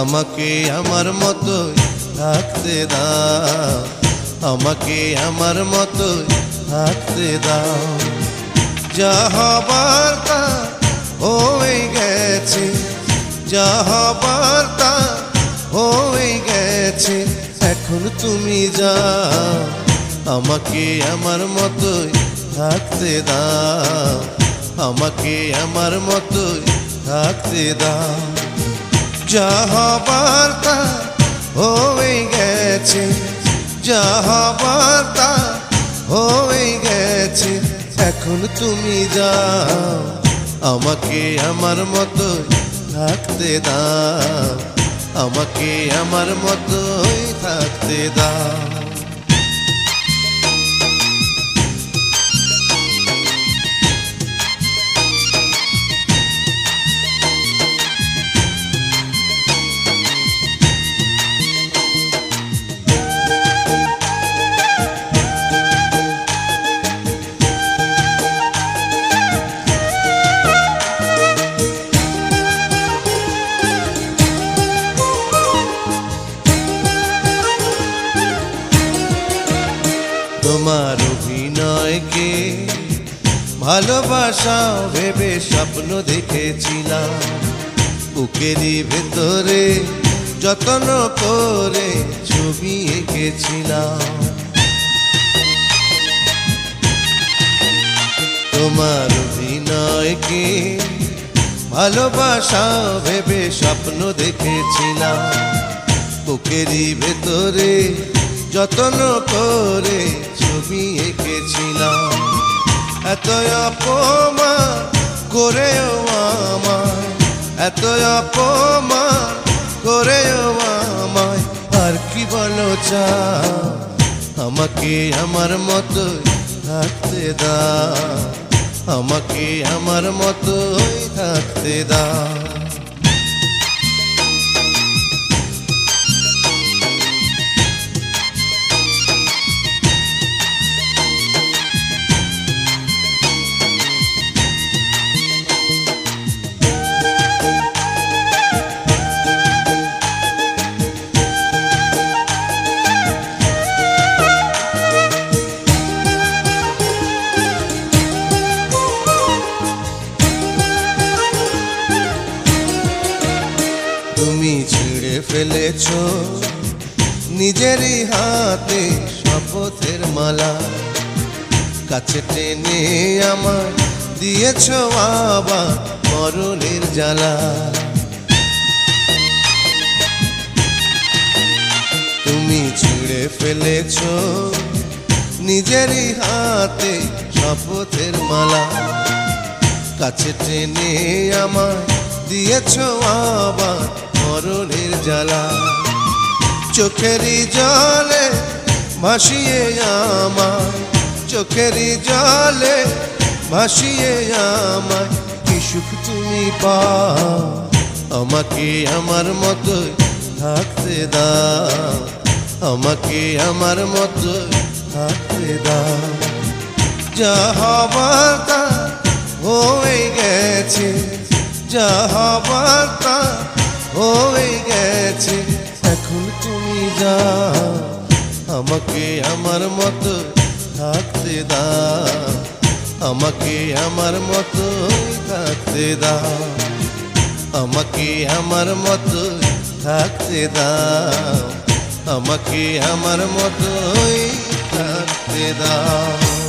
আমাকে আমার মতো থাকতে দাও। আমাকে আমার মতো থাকতে দাও। যা হবার তা হয়ে গেছে, যা হবার তা হয়ে গেছে, এখন তুমি যাও। আমাকে আমার মতোই থাকতে দাও। আমাকে আমার মতোই থাকতে দাও। যা বার্তা হয়ে গেছে। যা হবার তা হয়ে গেছে। এখন তুমি যাও, আমাকে আমার মতো থাকতে দাও। আমাকে আমার মতোই থাকতে দাও। ভালোবাসা, ভেবে স্বপ্ন দেখেছিলাম। বুকেরই ভেতরে যত্ন করে ছবি এঁকেছিলাম। তোমার অভিনয়কে ভালোবাসা, ভেবে স্বপ্ন দেখেছিলাম। বুকেরই ভেতরে যত্ন করে ছবি এঁকেছিলাম। এত অপমান করেও আমায়, এত অপমান করেও আমায়, আর কি বলো চা আমাকে আমার মতো থাকতে দাও। আমাকে আমার মতোই থাকতে দাও। ফেলেছ। নিজেরই হাতে শপথের মালা। কাছে টেনে আমার দিয়েছ বাবা মরণের জ্বালা। তুমি ছিঁড়ে ফেলেছ নিজেরই হাতে শপথের মালা। কাছে টেনে আমার দিয়েছ আবার মরণের জ্বালা। চোখেরই জলে ভাসিয়ে আমার চোখেরই জলে ভাসিয়ে আমায়। কি সুখ তুমি পাও? আমাকে আমার মতো থাকতে দাও। আমাকে আমার মতো থাকতে দাও। যা হবার তা হয়ে গেছে। যা হবার তা হয়ে গেছে। এখন তুমি যাও, আমাকে আমার মতো থাকতে দাও। আমাকে আমার মতো থাকতে দাও। আমাকে আমার মতো থাকতে দাও। আমাকে আমার মতোই থাকতে দাও।